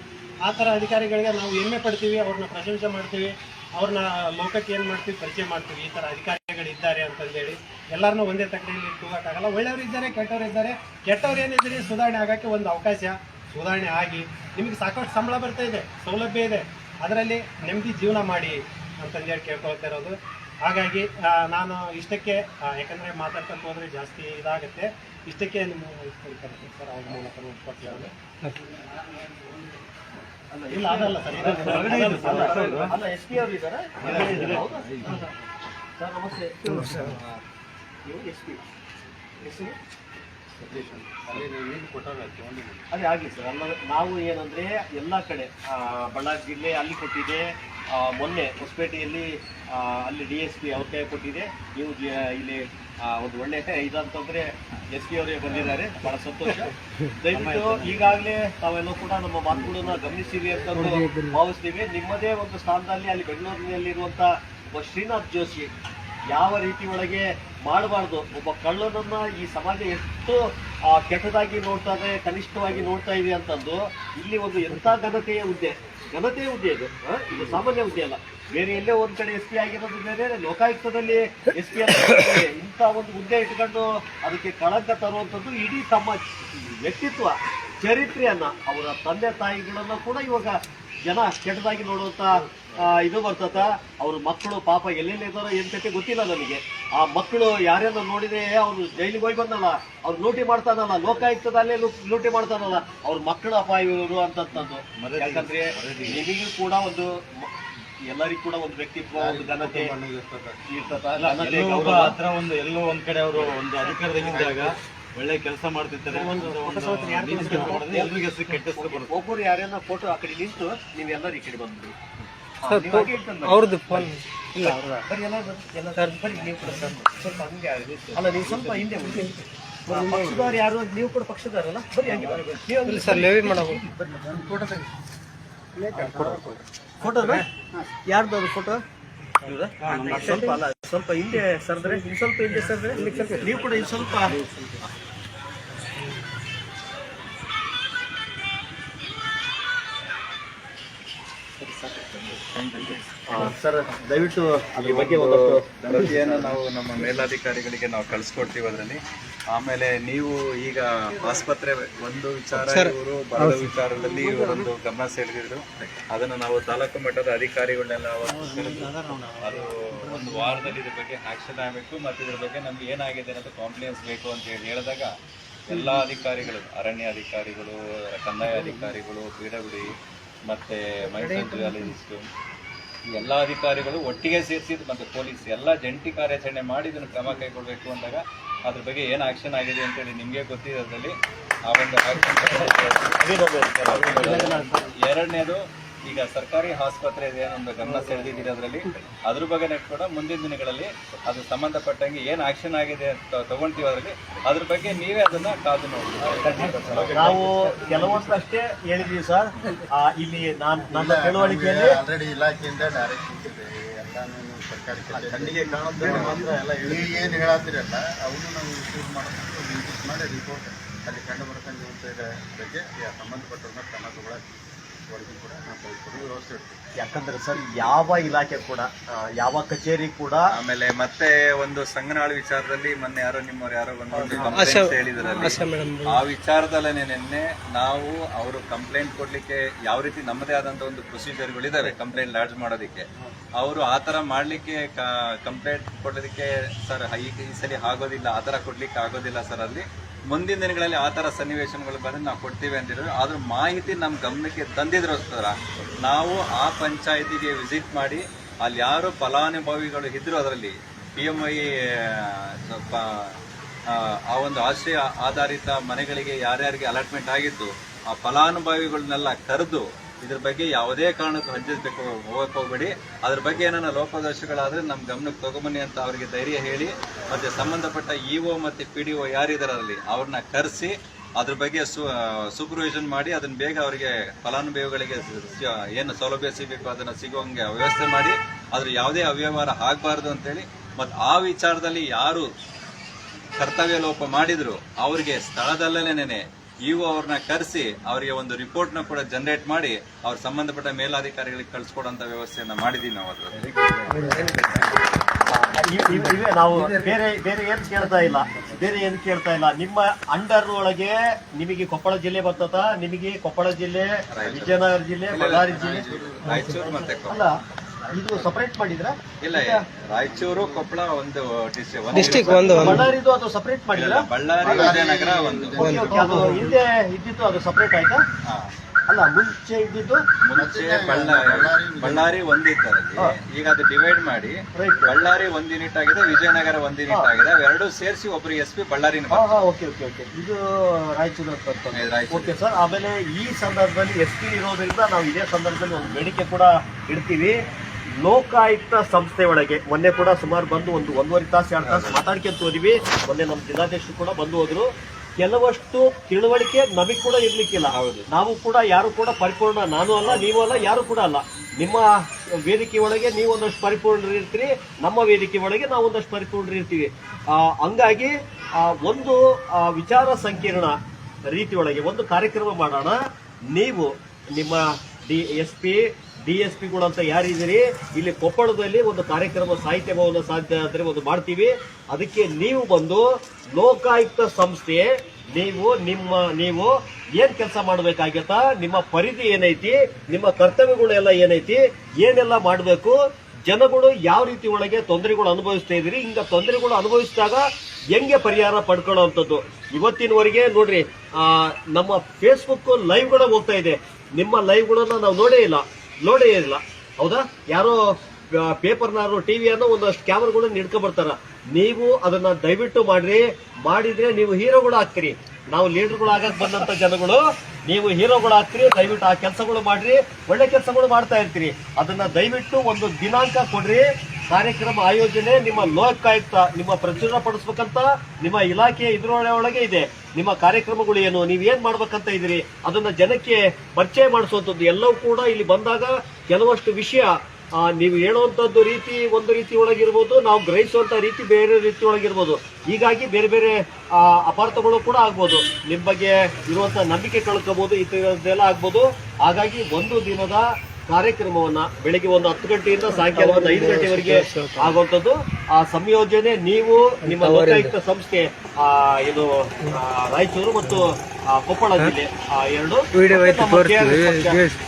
ಆ ಥರ ಅಧಿಕಾರಿಗಳಿಗೆ ನಾವು ಹೆಮ್ಮೆ ಪಡ್ತೀವಿ, ಅವ್ರನ್ನ ಪ್ರಶಂಸೆ ಮಾಡ್ತೀವಿ, ಅವ್ರನ್ನ ಲೋಕಕ್ಕೆ ಏನು ಮಾಡ್ತೀವಿ, ಪರಿಚಯ ಮಾಡ್ತೀವಿ. ಈ ಥರ ಅಧಿಕಾರಿಗಳು ಇದ್ದಾರೆ ಅಂತಂದೇಳಿ ಎಲ್ಲರನ್ನೂ ಒಂದೇ ತಕ್ಕಡಿಯಲ್ಲಿ ಇಟ್ಕೋಕ್ಕಾಗಲ್ಲ ಒಳ್ಳೆಯವರು ಇದ್ದಾರೆ, ಕೆಟ್ಟವರು ಇದ್ದಾರೆ. ಕೆಟ್ಟವ್ರು ಏನಿದ್ದೀರಿ ಸುಧಾರಣೆ ಆಗೋಕ್ಕೆ ಒಂದು ಅವಕಾಶ, ಸುಧಾರಣೆ ಆಗಿ ನಿಮಗೆ ಸಾಕಷ್ಟು ಸಂಬಳ ಬರ್ತಾ ಇದೆ, ಸೌಲಭ್ಯ ಇದೆ. ಅದರಲ್ಲಿ ನೆಮ್ಮದಿ ಜೀವನ ಮಾಡಿ ಅಂತಂದೇಳಿ ಕೇಳ್ಕೊಳ್ತಾ ಇರೋದು. ಹಾಗಾಗಿ ನಾನು ಇಷ್ಟಕ್ಕೆ ಯಾಕಂದರೆ ಯಾಕಂದ್ರೆ ಹೋದರೆ ಜಾಸ್ತಿ ಇದಾಗುತ್ತೆ. ಇಷ್ಟಕ್ಕೆ ನಿಮ್ಮ ಸರ್ ಅವ್ರ ಮೂಲಕ ಅಲ್ಲ ಇಲ್ಲ ಅದಲ್ಲ ಸರ್ ಸರ್. ಎಸ್ ಪಿ ಅವರು ಇದ್ದಾರೆ ಹೌದಾ? ಸರ್ ನಮಸ್ತೆ. ನೀವು ಎಸ್ ಪಿ? ಹೆಸರು ಅದೇ ಆಗಲಿ ಸರ್ ಅಲ್ಲ ನಾವು ಏನಂದ್ರೆ ಎಲ್ಲ ಕಡೆ ಬಳ್ಳಾರಿ ಜಿಲ್ಲೆ ಅಲ್ಲಿ ಕೊಟ್ಟಿದೆ ಮೊನ್ನೆ ಹೊಸಪೇಟೆಯಲ್ಲಿ ಅಲ್ಲಿ ಡಿ ಎಸ್ ಪಿ ಅವ್ರ ಕೈ ಕೊಟ್ಟಿದೆ. ನೀವು ಇಲ್ಲಿ ಒಂದು ಒಳ್ಳೆ ಇದಂತಂದ್ರೆ ಎಸ್ ಪಿ ಅವರೇ ಬಂದಿದ್ದಾರೆ. ಬಹಳ ಸಂತೋಷ. ದಯವಿಟ್ಟು ಈಗಾಗಲೇ ತಾವೆಲ್ಲ ಕೂಡ ನಮ್ಮ ಮಾತುಗಳನ್ನ ಗಮನಿಸಿರಿ ಅಂತ ಭಾವಿಸ್ತೀವಿ. ನಿಮ್ಮದೇ ಒಂದು ಸ್ಥಾನದಲ್ಲಿ ಅಲ್ಲಿ ಬೆಂಗಳೂರಿನಲ್ಲಿರುವಂತ ಒಬ್ಬ ಶ್ರೀನಾಥ್ ಜೋಶಿ ಯಾವ ರೀತಿ ಒಳಗೆ ಮಾಡಬಾರ್ದು? ಒಬ್ಬ ಕಳ್ಳನನ್ನ ಈ ಸಮಾಜ ಎಷ್ಟು ಕೆಟ್ಟದಾಗಿ ನೋಡ್ತಾ ಇದೆ ಕನಿಷ್ಠವಾಗಿ ನೋಡ್ತಾ ಇದೆ ಅಂತಂದು ಇಲ್ಲಿ ಒಂದು ಎಂಥ ಘನತೆಯ ಹುದ್ದೆ. ಘನತೆಯ ಹುದ್ದೆ ಇದು ಇದು ಸಾಮಾನ್ಯ ಹುದ್ದೆ ಅಲ್ಲ. ಬೇರೆ ಎಲ್ಲೇ ಒಂದ್ ಕಡೆ ಎಸ್ ಪಿ ಆಗಿರೋದು ಬೇರೆ, ಲೋಕಾಯುಕ್ತದಲ್ಲಿ ಎಸ್ ಪಿ ಇಂಥ ಒಂದು ಹುದ್ದೆ ಇಟ್ಕೊಂಡು ಅದಕ್ಕೆ ಕಳಂಕ ತರುವಂಥದ್ದು ಇಡೀ ತಮ್ಮ ವ್ಯಕ್ತಿತ್ವ. ಚರಿತ್ರೆಯನ್ನ ಅವರ ತಂದೆ ತಾಯಿಗಳನ್ನ ಕೂಡ ಇವಾಗ ಜನ ಕೆಟ್ಟದಾಗಿ ನೋಡುವಂತ ಇದು ಬರ್ತದ. ಅವ್ರ ಮಕ್ಕಳು ಪಾಪ ಎಲ್ಲೆಲ್ಲಿದ್ದಾರೋ ಏನ್ ಕತೆ ಗೊತ್ತಿಲ್ಲ ನನಗೆ ಆ ಮಕ್ಕಳು ಯಾರ್ಯಾರ ನೋಡಿದ್ರೆ ಅವ್ರು ಜೈಲಿಗೆ ಹೋಗಿ ಬಂದಲ್ಲ ಅವ್ರು ಲೂಟಿ ಮಾಡ್ತಾನಲ್ಲ ಲೋಕಾಯುಕ್ತದಲ್ಲೇ ಅಲ್ಲೇ ಲೂಟಿ ಮಾಡ್ತಾನಲ್ಲ ಅವ್ರ ಮಕ್ಕಳ ಅಪಾಯ ಇವರು ಅಂತಂದು ಯಾಕಂದ್ರೆ ನಿಮಗೂ ಕೂಡ ಒಂದು ಎಲ್ಲರಿಗೂ ಕೂಡ ಒಂದು ವ್ಯಕ್ತಿತ್ವ ಒಂದು ಘನತೆ ಇರ್ತದ. ಎಲ್ಲೋ ಒಂದ್ ಕಡೆ ಅವರು ಒಂದು ಅಧಿಕಾರದಲ್ಲಿದ್ದಾಗ ಒಳ್ಳೆ ಕೆಲಸ ಮಾಡ್ತಿರ್ತಾರೆ. ಒಂದು ಫೋಟೋ ಸಮೇತ ಯಾರು ನೀತಿ ಕೆಲಸ ಎಲ್ರಿಗೂ ಹೆಸರು ಕೆಟ್ಟ ಹೆಸರು ಬರುತ್ತೆ. ಒಬ್ಬರು ಯಾರ್ಯಾರ ಫೋಟೋ ಆ ಕಡೆ ನಿಂತು ನೀವು ಎಲ್ಲರೂ ಈ ಕಡೆ ಬಂದ್ಬಿಡಿ. ನೀವು. ಅವ್ರದ್ದು ಫೋನ್ ಇಲ್ಲ. ಎಲ್ಲ ಎಲ್ಲ ನೀವು ಕೂಡ ಸರ್. ಸ್ವಲ್ಪ ಹಂಗೆ. ಅಲ್ಲ ನೀವು ಸ್ವಲ್ಪ ಹಿಂದೆ ಪಕ್ಷದವ್ರು ಯಾರು ನೀವು ಕೂಡ ಪಕ್ಷದವರಲ್ಲ? ಬರೀ ಹಂಗೆ. ನೀವು ಸರ್ ಲೇವಿನ್ ಮಾಡೋ ಫೋಟೋನ ಯಾರ್ದು ಅದು ಫೋಟೋ? ಸ್ವಲ್ಪ ಅಲ್ಲ ಸ್ವಲ್ಪ ಹಿಂದೆ ಸರ್ದ್ರೆ ಇನ್ನು ಸ್ವಲ್ಪ ಹಿಂದೆ ಸರ್ದ್ರೆ. ನೀವು ಕೂಡ ಇನ್ನು ಸ್ವಲ್ಪ ಸರ್ ದಯವಿಟ್ಟು ಅದ್ರ ಬಗ್ಗೆ ಒಂದಷ್ಟು ವರದಿಯನ್ನು ನಾವು ನಮ್ಮ ಮೇಲಾಧಿಕಾರಿಗಳಿಗೆ ನಾವು ಕಳಿಸ್ಕೊಡ್ತೀವಿ ಅದರಲ್ಲಿ. ಆಮೇಲೆ ನೀವು ಈಗ ಆಸ್ಪತ್ರೆ ಒಂದು ವಿಚಾರ ಇವರು ಬರದ ವಿಚಾರದಲ್ಲಿ ಇವರೊಂದು ಗಮನ ಸೆಳೆದಿದ್ರು. ಅದನ್ನು ನಾವು ತಾಲೂಕು ಮಟ್ಟದ ಅಧಿಕಾರಿಗಳನ್ನೆಲ್ಲ ಅದು ಒಂದು ವಾರದಲ್ಲಿ ಇದ್ರ ಬಗ್ಗೆ ಆಕ್ಷನ್ ಆಗಬೇಕು ಮತ್ತು ಇದ್ರ ಬಗ್ಗೆ ನಮ್ಗೆ ಏನಾಗಿದೆ ಅನ್ನೋದು ಕಾಂಪ್ಲಿಯನ್ಸ್ ಬೇಕು ಅಂತ ಹೇಳಿ ಹೇಳಿದಾಗ ಎಲ್ಲ ಅಧಿಕಾರಿಗಳು ಅರಣ್ಯ ಅಧಿಕಾರಿಗಳು ಕಂದಾಯ ಅಧಿಕಾರಿಗಳು ಪಿ ಮತ್ತೆ ಮೈಸೂರು ಜಿಯಾಲಜಿಸ್ಟು ಎಲ್ಲ ಅಧಿಕಾರಿಗಳು ಒಟ್ಟಿಗೆ ಸೇರಿಸಿದ್ದು ಮತ್ತು ಪೊಲೀಸ್ ಎಲ್ಲ ಜಂಟಿ ಕಾರ್ಯಾಚರಣೆ ಮಾಡಿ ಇದನ್ನು ಕ್ರಮ ಕೈಗೊಳ್ಳಬೇಕು ಅಂದಾಗ ಅದ್ರ ಬಗ್ಗೆ ಏನು ಆಕ್ಷನ್ ಆಗಿದೆ ಅಂತೇಳಿ ನಿಮಗೆ ಗೊತ್ತಿರೋದ್ರಲ್ಲಿ ಆ ಒಂದು ಎರಡನೇದು ಈಗ ಸರ್ಕಾರಿ ಆಸ್ಪತ್ರೆ ಏನೊಂದು ಗಮನ ಸೆಳೆದಿದ್ದೀರಿ ಅದರಲ್ಲಿ ಅದ್ರ ಬಗ್ಗೆ ಕೂಡ ಮುಂದಿನ ದಿನಗಳಲ್ಲಿ ಅದು ಸಂಬಂಧಪಟ್ಟಂಗೆ ಏನು ಆಕ್ಷನ್ ಆಗಿದೆ ಅಂತ ತಗೊಂತೀವಿ ಅದರಲ್ಲಿ ಅದ್ರ ಬಗ್ಗೆ ನೀವೇ ಅದನ್ನ ಕಾದು ನೋಡಿ ನಾವು ಕೆಲವೊಂದಷ್ಟೇ ಹೇಳಿದ್ವಿ ಸರ್ ಇಲ್ಲಿ ನಾನ್ ನನ್ನ ತಿಳುವಳಿಕೆಯಲ್ಲಿ ಆಲ್ರೆಡಿ ಇಲಾಖೆಯಿಂದ ಡೈರೆಕ್ಟ್ ಇದೆ ಎಲ್ಲಾನು ಸರ್ಕಾರಿ ಕಣ್ಣಿಗೆ ಕಾಣುತ್ತೆ ಮಾತ್ರ ಎಲ್ಲ ಹೇಳಿ ಏನು ಹೇಳತ್ತೀರಲ್ಲ ಅವನು ನಾವು ಶೂಟ್ ಮಾಡ್ಕೊಂಡು ವಿಸಿಟ್ ಮಾಡಿ ರಿಪೋರ್ಟ್ ಅಲ್ಲಿ ಕಂಡು ಬರ್ತಂಗೆ ಇದ್ರ ಬಗ್ಗೆ ಸಂಬಂಧಪಟ್ಟವ್ರನ್ನ ಕ್ರಮ ತಗೊಳಕ್ಕೆ ವರದಿ ಕೂಡ ನಾವು ಕಳಿಸ್ಕೊಡೋ ವ್ಯವಸ್ಥೆ ಇರ್ತೀವಿ ಯಾಕಂದ್ರೆ ಸರ್ ಯಾವ ಇಲಾಖೆ ಕೂಡ ಆ, ಯಾವ ಕಚೇರಿ ಕೂಡ ಆಮೇಲೆ ಮತ್ತೆ ಒಂದು ಸಂಗನಾಳ ವಿಚಾರದಲ್ಲಿ ಮೊನ್ನೆ ಯಾರೋ ನಿಮ್ಮವ್ರು ಯಾರೋ ಬಂದು ಒಂದು complaints ಹೇಳಿದ್ರಲ್ಲಿ. ಆ ವಿಚಾರದಲ್ಲೇ ನಿನ್ನೆ ನಾವು ಅವರು ಕಂಪ್ಲೇಂಟ್ ಕೊಡ್ಲಿಕ್ಕೆ ಯಾವ ರೀತಿ ನಮ್ಮದೇ ಆದಂತ ಒಂದು ಪ್ರೊಸೀಜರ್ಗಳಿದಾವೆ ಕಂಪ್ಲೇಂಟ್ ಲಾಡ್ಜ್ ಮಾಡೋದಕ್ಕೆ. ಅವರು ಆ ತರ ಮಾಡ್ಲಿಕ್ಕೆ ಕಂಪ್ಲೇಂಟ್ ಕೊಡೋದಕ್ಕೆ ಸರ್ ಈ ಈ ಸಲ ಆಗೋದಿಲ್ಲ ಆ ತರ ಕೊಡ್ಲಿಕ್ಕೆ ಆಗೋದಿಲ್ಲ ಸರ್ ಅಲ್ಲಿ. ಮುಂದಿನ ದಿನಗಳಲ್ಲಿ ಆ ಥರ ಸನ್ನಿವೇಶಗಳು ಬಂದು ನಾವು ಕೊಡ್ತೀವಿ ಅಂತಿದ್ರು ಅದ್ರ ಮಾಹಿತಿ ನಮ್ಮ ಗಮನಕ್ಕೆ ತಂದಿದ್ರೋಸ್ಕರ ನಾವು ಆ ಪಂಚಾಯತಿಗೆ ವಿಸಿಟ್ ಮಾಡಿ ಅಲ್ಲಿ ಯಾರು ಫಲಾನುಭವಿಗಳು ಇದ್ರು ಅದರಲ್ಲಿ ಪಿ ಎಂ ಐ ಸ್ವಲ್ಪ ಆ, ಒಂದು ಆಶ್ರಯ ಆಧಾರಿತ ಮನೆಗಳಿಗೆ ಯಾರ್ಯಾರಿಗೆ ಅಲಾಟ್ಮೆಂಟ್ ಆಗಿತ್ತು ಆ ಫಲಾನುಭವಿಗಳನ್ನೆಲ್ಲ ಕರೆದು ಇದ್ರ ಬಗ್ಗೆ ಯಾವುದೇ ಕಾರಣಕ್ಕೂ ಹಂಚಿಸ್ಬೇಕು ಹೋಗಕ್ ಹೋಗ್ಬೇಡಿ. ಅದ್ರ ಬಗ್ಗೆ ಏನಾರ ಲೋಪದೋಷಗಳಾದ್ರೆ ನಮ್ಮ ಗಮನಕ್ಕೆ ತಗೊಂಬನ್ನಿ ಅಂತ ಅವರಿಗೆ ಧೈರ್ಯ ಹೇಳಿ, ಮತ್ತೆ ಸಂಬಂಧಪಟ್ಟ ಇಒ ಮತ್ತೆ ಪಿ ಡಿ ಒ ಅವ್ರನ್ನ ಕರೆಸಿ, ಅದ್ರ ಬಗ್ಗೆ ಸು ಸೂಪರ್ವಿಷನ್ ಮಾಡಿ ಅದನ್ನ ಬೇಗ ಅವರಿಗೆ ಫಲಾನುಭವಿಗಳಿಗೆ ಏನು ಸೌಲಭ್ಯ ಸಿಗಬೇಕು, ಅದನ್ನ ಸಿಗೋಂಗೆ ವ್ಯವಸ್ಥೆ ಮಾಡಿ, ಅದ್ರ ಯಾವುದೇ ಅವ್ಯವಹಾರ ಆಗಬಾರ್ದು ಅಂತೇಳಿ ಮತ್ತು ಆ ವಿಚಾರದಲ್ಲಿ ಯಾರು ಕರ್ತವ್ಯ ಲೋಪ ಮಾಡಿದ್ರು, ಅವರಿಗೆ ಸ್ಥಳದಲ್ಲೇನೆ ಇವು ಅವ್ರನ್ನ ಕರೆಸಿ ಅವರಿಗೆ ಒಂದು ರಿಪೋರ್ಟ್ನ ಕೂಡ ಜನರೇಟ್ ಮಾಡಿ ಅವ್ರ ಸಂಬಂಧಪಟ್ಟ ಮೇಲಾಧಿಕಾರಿಗಳಿಗೆ ಕಳಿಸ್ಕೊಡೋಂಥ ವ್ಯವಸ್ಥೆಯನ್ನ ಮಾಡಿದೀವಿ ನಾವು ಅದ್ರ ನಾವು ಬೇರೆ ಬೇರೆ ಏನು ಕೇಳ್ತಾ ಇಲ್ಲ? ಬೇರೆ ಏನು ಕೇಳ್ತಾ ಇಲ್ಲ? ನಿಮ್ಮ ಅಂಡರ್ ಒಳಗೆ ನಿಮಗೆ ಕೊಪ್ಪಳ ಜಿಲ್ಲೆ ಬರ್ತದ ನಿಮಗೆ ಕೊಪ್ಪಳ ಜಿಲ್ಲೆ ವಿಜಯನಗರ ಜಿಲ್ಲೆ ಬಳ್ಳಾರಿ ಜಿಲ್ಲೆ? ರಾಯಚೂರು ಮತ್ತೆ ಕೊಪ್ಪಳ. ಅಲ್ಲ ಇದು ಸಪರೇಟ್ ಮಾಡಿದ್ರ? ಇಲ್ಲ ರಾಯಚೂರು ಕೊಪ್ಪಳ ಒಂದು ಡಿಸ್ಟ್ರಿಕ್ಟ್ ಡಿಸ್ಟಿಕ್ ಒಂದು ಬಳ್ಳಾರಿದು ಅದು ಸಪರೇಟ್ ಮಾಡಿಲ್ಲ ಬಳ್ಳಾರಿ ವಿಜಯನಗರ ಒಂದು. ಅದು ಹಿಂದೆ ಇದ್ದಿದ್ದು ಅದು ಸಪರೇಟ್ ಆಯ್ತಾ? ಹಾ. ಅಲ್ಲ ಮುಂಚೆ ಇದ್ದಿದ್ದು? ಮುಂಚೆ ಬಳ್ಳಾರಿ ಬಳ್ಳಾರಿ ಒಂದಿತ್ತು ಅದರಲ್ಲಿ ಈಗ ಅದು ಡಿವೈಡ್ ಮಾಡಿ ರೈಟ್ ಬಳ್ಳಾರಿ ಒಂದ್ ಯೂನಿಟ್ ಆಗಿದೆ ವಿಜಯನಗರ ಒಂದ್ ಯೂನಿಟ್ ಆಗಿದೆ. ಅವೆರಡು ಸೇರಿಸಿ ಒಬ್ರು ಎಸ್ ಪಿ ಬಳ್ಳಾರಿ ಹಾ ಹಾ ಓಕೆ ಓಕೆ ಓಕೆ ಇದು ರಾಯಚೂರು. ಓಕೆ ಸರ್ ಆಮೇಲೆ ಈ ಸಂದರ್ಭದಲ್ಲಿ ಎಸ್ ಪಿ ಇರೋದ್ರಿಂದ ನಾವು ಇದೇ ಸಂದರ್ಭದಲ್ಲಿ ಒಂದು ಬೇಡಿಕೆ ಕೂಡ ಇಡ್ತೀವಿ. ಲೋಕಾಯುಕ್ತ ಸಂಸ್ಥೆ ಒಳಗೆ ಮೊನ್ನೆ ಕೂಡ ಸುಮಾರು ಬಂದು ಒಂದು ಒಂದೂವರೆ ತಾಸು ಎರಡು ತಾಸು ಮಾತಾಡ್ಕೊಂತ ಹೋದಿವಿ. ಮೊನ್ನೆ ನಮ್ಮ ಜಿಲ್ಲಾಧ್ಯಕ್ಷರು ಕೂಡ ಬಂದು ಹೋದ್ರು. ಕೆಲವಷ್ಟು ತಿಳುವಳಿಕೆ ನಮಗೆ ಕೂಡ ಇರ್ಲಿಕ್ಕಿಲ್ಲ. ಹೌದು. ನಾವು ಕೂಡ ಯಾರು ಕೂಡ ಪರಿಪೂರ್ಣ ನಾನು ಅಲ್ಲ ನೀವು ಅಲ್ಲ ಯಾರು ಕೂಡ ಅಲ್ಲ. ನಿಮ್ಮ ವೇದಿಕೆ ಒಳಗೆ ನೀವು ಒಂದಷ್ಟು ಪರಿಪೂರ್ಣರು ಇರ್ತೀರಿ ನಮ್ಮ ವೇದಿಕೆ ಒಳಗೆ ನಾವು ಒಂದಷ್ಟು ಪರಿಪೂರ್ಣರು ಇರ್ತೀವಿ ಆ, ಹಂಗಾಗಿ ಒಂದು ವಿಚಾರ ಸಂಕೀರ್ಣ ರೀತಿ ಒಳಗೆ ಒಂದು ಕಾರ್ಯಕ್ರಮ ಮಾಡೋಣ. ನೀವು ನಿಮ್ಮ D S P D S ಪಿಗಳು ಅಂತ ಯಾರಿದ್ದೀರಿ ಇಲ್ಲಿ ಕೊಪ್ಪಳದಲ್ಲಿ ಒಂದು ಕಾರ್ಯಕ್ರಮ ಸಾಹಿತ್ಯ ಭವನ ಸಾಧ್ಯ ಆದರೆ ಒಂದು ಮಾಡ್ತೀವಿ. ಅದಕ್ಕೆ ನೀವು ಬಂದು ಲೋಕಾಯುಕ್ತ ಸಂಸ್ಥೆ, ನೀವು ನಿಮ್ಮ, ನೀವು ಏನ್ ಕೆಲಸ ಮಾಡ್ಬೇಕಾಗ್ಯತ್ತ ನಿಮ್ಮ ಪರಿಧಿ ಏನೈತಿ? ನಿಮ್ಮ ಕರ್ತವ್ಯಗಳು ಎಲ್ಲ ಏನೈತಿ? ಏನೆಲ್ಲ ಮಾಡಬೇಕು? ಜನಗಳು ಯಾವ ರೀತಿ ಒಳಗೆ ತೊಂದರೆಗಳು ಅನುಭವಿಸ್ತಾ ಇದ್ರಿ ಹಿಂಗ ತೊಂದರೆಗಳು ಅನುಭವಿಸಿದಾಗ ಹೆಂಗೆ ಪರಿಹಾರ ಪಡ್ಕೊಳ್ಳೋವಂಥದ್ದು ಇವತ್ತಿನವರೆಗೆ ನೋಡ್ರಿ ನಮ್ಮ ಫೇಸ್ಬುಕ್ ಲೈವ್ಗಳು ಹೋಗ್ತಾ ಇದೆ. ನಿಮ್ಮ ಲೈವ್ಗಳನ್ನ ನಾವು ನೋಡೇ ಇಲ್ಲ. ನೋಡೇ ಇಲ್ಲ. ಹೌದಾ? ಯಾರೋ ಪೇಪರ್ನಾರು ಟಿವಿ ಅನ್ನೋ ಒಂದಷ್ಟು ಕ್ಯಾಮ್ರಾಗಳನ್ನ ಹಿಡ್ಕೊ ಬರ್ತಾರ. ನೀವು ಅದನ್ನ ದಯವಿಟ್ಟು ಮಾಡ್ರಿ. ಮಾಡಿದ್ರೆ ನೀವು ಹೀರೋಗಳು ಆಗ್ತೀರಿ. ನಾವು ಲೀಡರ್ಗಳು ಆಗಕ್ ಬಂದಂತ ಜನಗಳು, ನೀವು ಹೀರೋಗಳು ಆಗ್ತೀರಿ. ದಯವಿಟ್ಟು ಆ ಕೆಲಸಗಳು ಮಾಡ್ರಿ. ಒಳ್ಳೆ ಕೆಲಸಗಳು ಮಾಡ್ತಾ ಇರ್ತೀರಿ. ಅದನ್ನ ದಯವಿಟ್ಟು ಒಂದು ದಿನಾಂಕ ಕೊಡ್ರಿ. ಕಾರ್ಯಕ್ರಮ ಆಯೋಜನೆ ನಿಮ್ಮ ಲೋಕಾಯುಕ್ತ, ನಿಮ್ಮ ಪ್ರಚುರ ಪಡಿಸ್ಬೇಕಂತ ನಿಮ್ಮ ಇಲಾಖೆ ಇದರೊಳಗೆ ಇದೆ. ನಿಮ್ಮ ಕಾರ್ಯಕ್ರಮಗಳು ಏನು, ನೀವ್ ಏನ್ ಮಾಡ್ಬೇಕಂತ ಇದ್ದೀರಿ? ಅದನ್ನ ಜನಕ್ಕೆ ಪರಿಚಯ ಮಾಡಿಸುವಂಥದ್ದು ಎಲ್ಲವೂ ಕೂಡ ಇಲ್ಲಿ ಬಂದಾಗ ಕೆಲವಷ್ಟು ವಿಷಯ ನೀವು ಹೇಳುವಂಥದ್ದು ರೀತಿ, ಒಂದು ರೀತಿ ಒಳಗಿರ್ಬೋದು, ನಾವು ಗ್ರಹಿಸುವಂತ ರೀತಿ ಬೇರೆ ರೀತಿ ಒಳಗಿರ್ಬೋದು. ಹೀಗಾಗಿ ಬೇರೆ ಬೇರೆ ಅಪಾರ್ಥಗಳು ಕೂಡ ಆಗ್ಬೋದು. ನಿಮ್ಮ ಬಗ್ಗೆ ಇರುವಂತ ನಂಬಿಕೆ ಕಳ್ಕೋಬಹುದು ಈ ಥರದ್ದೆಲ್ಲ ಆಗ್ಬೋದು. ಹಾಗಾಗಿ ಒಂದು ದಿನದ ಕಾರ್ಯಕ್ರಮವನ್ನ ಬೆಳಿಗ್ಗೆ ಒಂದು ಹತ್ತು ಗಂಟೆಯಿಂದ ಸಾಯಂಕಾಲ ಒಂದು ಐದು ಗಂಟೆವರೆಗೆ ಆಗುವಂಥದ್ದು. ಆ ಸಂಯೋಜನೆ ನೀವು ನಿಮ್ಮ ಲೋಕಾಯುಕ್ತ ಸಂಸ್ಥೆ ಆ, ಇದು ಆ, ರಾಯಚೂರು ಮತ್ತು ಆ, ಕೊಪ್ಪಳ ಜಿಲ್ಲೆ ಆ, ಎರಡು.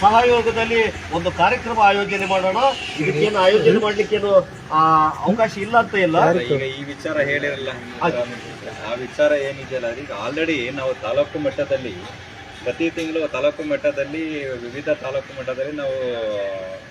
ಸಹಯೋಗದಲ್ಲಿ ಒಂದು ಕಾರ್ಯಕ್ರಮ ಆಯೋಜನೆ ಮಾಡೋಣ. ಇದಕ್ಕೇನು ಆಯೋಜನೆ ಮಾಡ್ಲಿಕ್ಕೇನು ಆ, ಅವಕಾಶ ಇಲ್ಲ ಅಂತ ಇಲ್ಲ? ಈಗ ಈ ವಿಚಾರ ಹೇಳಿರಲ್ಲ ಆ ವಿಚಾರ ಏನಿದೆಯಲ್ಲ ಈಗ ಆಲ್ರೆಡಿ ನಾವು ತಾಲೂಕು ಮಟ್ಟದಲ್ಲಿ ಪ್ರತಿ ತಿಂಗಳು ತಾಲೂಕು ಮಟ್ಟದಲ್ಲಿ, ವಿವಿಧ ತಾಲೂಕು ಮಟ್ಟದಲ್ಲಿ ನಾವು,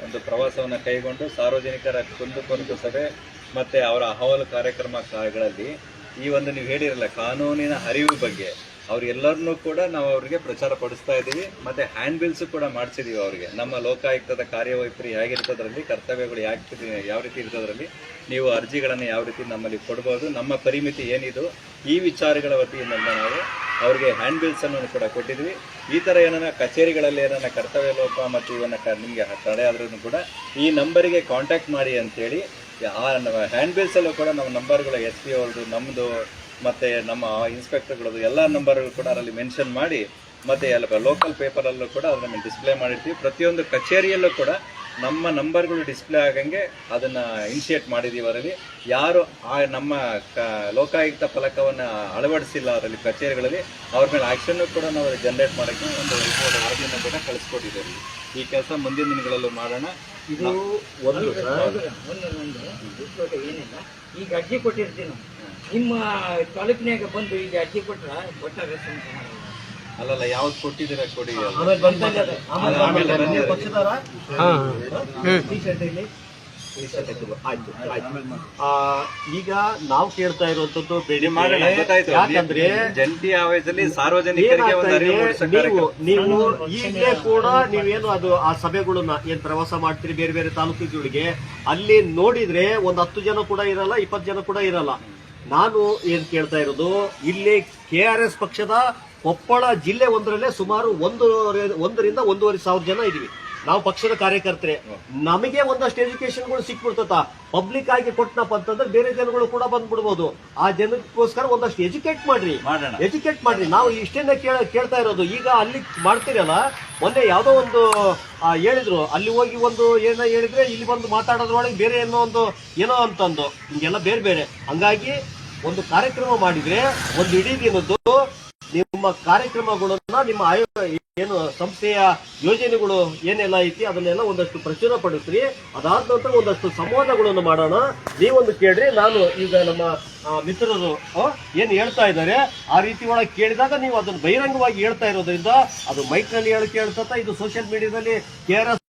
ಒಂದು ಪ್ರವಾಸವನ್ನು ಕೈಗೊಂಡು ಸಾರ್ವಜನಿಕರ ಕುಂದುಕೊರತೆ ಸಭೆ ಮತ್ತು ಅವರ ಅಹವಾಲು ಕಾರ್ಯಕ್ರಮಗಳಲ್ಲಿ ಈ ಒಂದು ನೀವು ಹೇಳಿರಲ್ಲ, ಕಾನೂನಿನ ಅರಿವು ಬಗ್ಗೆ. ಅವ್ರೆಲ್ಲರನ್ನೂ ಕೂಡ ನಾವು ಅವರಿಗೆ ಪ್ರಚಾರ ಪಡಿಸ್ತಾ ಇದ್ದೀವಿ. ಮತ್ತೆ ಹ್ಯಾಂಡ್ ಬಿಲ್ಸ್ ಕೂಡ ಮಾಡಿಸಿದೀವಿ ಅವರಿಗೆ. ನಮ್ಮ ಲೋಕಾಯುಕ್ತದ ಕಾರ್ಯವೈಖರಿ ಹೇಗಿರ್ತದ್ರಲ್ಲಿ, ಕರ್ತವ್ಯಗಳು ಯಾಕೆ ಯಾವ ರೀತಿ ಇರ್ತದ್ರಲ್ಲಿ, ನೀವು ಅರ್ಜಿಗಳನ್ನು ಯಾವ ರೀತಿ ನಮ್ಮಲ್ಲಿ ಕೊಡ್ಬೋದು, ನಮ್ಮ ಪರಿಮಿತಿ ಏನಿದು, ಈ ವಿಚಾರಗಳ ವತಿಯಿಂದ ನಾವು ಅವರಿಗೆ ಹ್ಯಾಂಡ್ ಬಿಲ್ಸ್ ಅನ್ನು ಕೂಡ ಕೊಟ್ಟಿದ್ವಿ ಈ ಥರ ಏನಾರ ಕಚೇರಿಗಳಲ್ಲಿ ಏನಾರ ಕರ್ತವ್ಯ ಲೋಪ ಮತ್ತು ಇವನ್ನ ಕ, ನಿಮಗೆ ತಡೆ ಆದ್ರೂ ಕೂಡ ಈ ನಂಬರಿಗೆ ಕಾಂಟ್ಯಾಕ್ಟ್ ಮಾಡಿ ಅಂತೇಳಿ, ಆ ಹ್ಯಾಂಡ್ ಬಿಲ್ಸಲ್ಲೂ ಕೂಡ ನಮ್ಮ ನಂಬರ್ಗಳು ಎಸ್ ಪಿ ಅವ್ರದ್ದು ನಮ್ಮದು ಮತ್ತು ನಮ್ಮ ಇನ್ಸ್ಪೆಕ್ಟರ್ಗಳದ್ದು ಎಲ್ಲ ನಂಬರ್ಗಳು ಕೂಡ ಅದರಲ್ಲಿ ಮೆನ್ಷನ್ ಮಾಡಿ ಮತ್ತು ಎಲ್ಲ ಲೋಕಲ್ ಪೇಪರಲ್ಲೂ ಕೂಡ ಅದನ್ನು ಡಿಸ್ಪ್ಲೇ ಮಾಡಿರ್ತೀವಿ. ಪ್ರತಿಯೊಂದು ಕಚೇರಿಯಲ್ಲೂ ಕೂಡ ನಮ್ಮ ನಂಬರ್ಗಳು ಡಿಸ್ಪ್ಲೇ ಆಗಂಗೆ ಅದನ್ನು ಇನಿಷಿಯೇಟ್ ಮಾಡಿದ್ದೀವಿ ಅದರಲ್ಲಿ. ಯಾರು ಆ ನಮ್ಮ ಕ ಲೋಕಾಯುಕ್ತ ಫಲಕವನ್ನು ಅಳವಡಿಸಿಲ್ಲ ಅದರಲ್ಲಿ ಕಚೇರಿಗಳಲ್ಲಿ ಅವ್ರ ಮೇಲೆ ಆ್ಯಕ್ಷನ್ನು ಕೂಡ ನಾವು ಜನರೇಟ್ ಮಾಡೋಕ್ಕೆ ಒಂದು ರಿಪೋರ್ಟ್ ವರದಿಯನ್ನು ಕೂಡ ಕಳಿಸ್ಕೊಟ್ಟಿದ್ದೇವೆ ಈ ಕೆಲಸ ಮುಂದಿನ ದಿನಗಳಲ್ಲೂ ಮಾಡೋಣ. ಇದು ಒಂದು. ಏನಿಲ್ಲ. ಈಗ ಅರ್ಜಿ ಕೊಟ್ಟಿರ್ತೀನಿ ನಾವು. ನಿಮ್ಮ ತಾಲೂಕಿನಾಗ ಬಂದು ಈಗ ಅರ್ಜಿ ಕೊಟ್ರ ಕೊಟ್ಟಾಗ ಅಲ್ಲಲ್ಲ ಯಾವ್ದು ಕೊಟ್ಟಿದ್ದೀರ ಕೊಡಿ ಈಗ ನಾವು ಕೇಳ್ತಾ ಇರುವಂತದ್ದು. ಯಾಕಂದ್ರೆ ಜಂಟಿ ಆವೇಶದಲ್ಲಿ ಸಾರ್ವಜನಿಕರಿಗೆ. ನೀವು ಈಗಲೇ ಕೂಡ ನೀವೇನು ಅದು ಆ ಸಭೆಗಳನ್ನ ಏನ್ ಪ್ರವಾಸ ಮಾಡ್ತೀರಿ ಬೇರೆ ಬೇರೆ ತಾಲೂಕುಗಳಿಗೆ ಅಲ್ಲಿ ನೋಡಿದ್ರೆ ಒಂದ್ ಹತ್ತು ಜನ ಕೂಡ ಇರಲ್ಲ ಇಪ್ಪತ್ತು ಜನ ಕೂಡ ಇರಲ್ಲ. ನಾನು ಏನ್ ಕೇಳ್ತಾ ಇರೋದು ಇಲ್ಲಿ ಕೆ ಆರ್ ಎಸ್ ಪಕ್ಷದ ಕೊಪ್ಪಳ ಜಿಲ್ಲೆ ಒಂದರಲ್ಲೇ ಸುಮಾರು ಒಂದು ಒಂದರಿಂದ ಒಂದೂವರೆ ಸಾವಿರ ಜನ ಇದೀವಿ. ನಾವು ಪಕ್ಷದ ಕಾರ್ಯಕರ್ತರೆ. ನಮಗೆ ಒಂದಷ್ಟು ಎಜುಕೇಶನ್ಗಳು ಸಿಕ್ಬಿಡ್ತತ ಪಬ್ಲಿಕ್ ಆಗಿ ಕೊಟ್ಟನಪ್ಪ ಅಂತಂದ್ರೆ ಬೇರೆ ಜನಗಳು ಕೂಡ ಬಂದ್ಬಿಡ್ಬೋದು. ಆ ಜನಕ್ಕೋಸ್ಕರ ಒಂದಷ್ಟು ಎಜುಕೇಟ್ ಮಾಡ್ರಿ. ಮಾಡೋಣ. ಎಜುಕೇಟ್ ಮಾಡ್ರಿ. ನಾವು ಇಷ್ಟೇನೆ ಕೇಳ ಕೇಳ್ತಾ ಇರೋದು. ಈಗ ಅಲ್ಲಿ ಮಾಡ್ತೀರಲ್ಲ ಮೊನ್ನೆ ಯಾವುದೋ ಒಂದು ಹೇಳಿದ್ರು. ಅಲ್ಲಿ ಹೋಗಿ ಒಂದು ಏನೋ ಹೇಳಿದ್ರೆ ಇಲ್ಲಿ ಬಂದು ಮಾತಾಡೋದ್ರೊಳಗೆ ಬೇರೆ ಏನೋ ಒಂದು ಏನೋ ಅಂತಂದು. ಹಿಂಗೆಲ್ಲ ಬೇರೆ ಬೇರೆ. ಹಂಗಾಗಿ ಒಂದು ಕಾರ್ಯಕ್ರಮ ಮಾಡಿದ್ರೆ ಒಂದು ಇಡೀ ದಿನದ್ದು ನಿಮ್ಮ ಕಾರ್ಯಕ್ರಮಗಳನ್ನ ನಿಮ್ಮ ಆಯೋಗ ಏನು ಸಂಸ್ಥೆಯ ಯೋಜನೆಗಳು ಏನೆಲ್ಲ ಐತಿ ಅದನ್ನೆಲ್ಲ ಒಂದಷ್ಟು ಪ್ರಚುರ ಪಡಿಸ್ರಿ. ಅದಾದ ನಂತರ ಒಂದಷ್ಟು ಸಂವಾದಗಳನ್ನು ಮಾಡೋಣ. ನೀವೊಂದು ಕೇಳ್ರಿ, ನಾನು ಈಗ ನಮ್ಮ ಮಿತ್ರರು ಏನು ಹೇಳ್ತಾ ಇದ್ದಾರೆ, ಆ ರೀತಿ ಒಳಗೆ ಕೇಳಿದಾಗ ನೀವು ಅದನ್ನು ಬಹಿರಂಗವಾಗಿ ಹೇಳ್ತಾ ಇರೋದ್ರಿಂದ ಅದು ಮೈಕ್ನಲ್ಲಿ ಕೇಳ್ತಾ ಇದು ಸೋಷಿಯಲ್ ಮೀಡಿಯಾದಲ್ಲಿ ಕೆ ಆರ್ ಎಸ್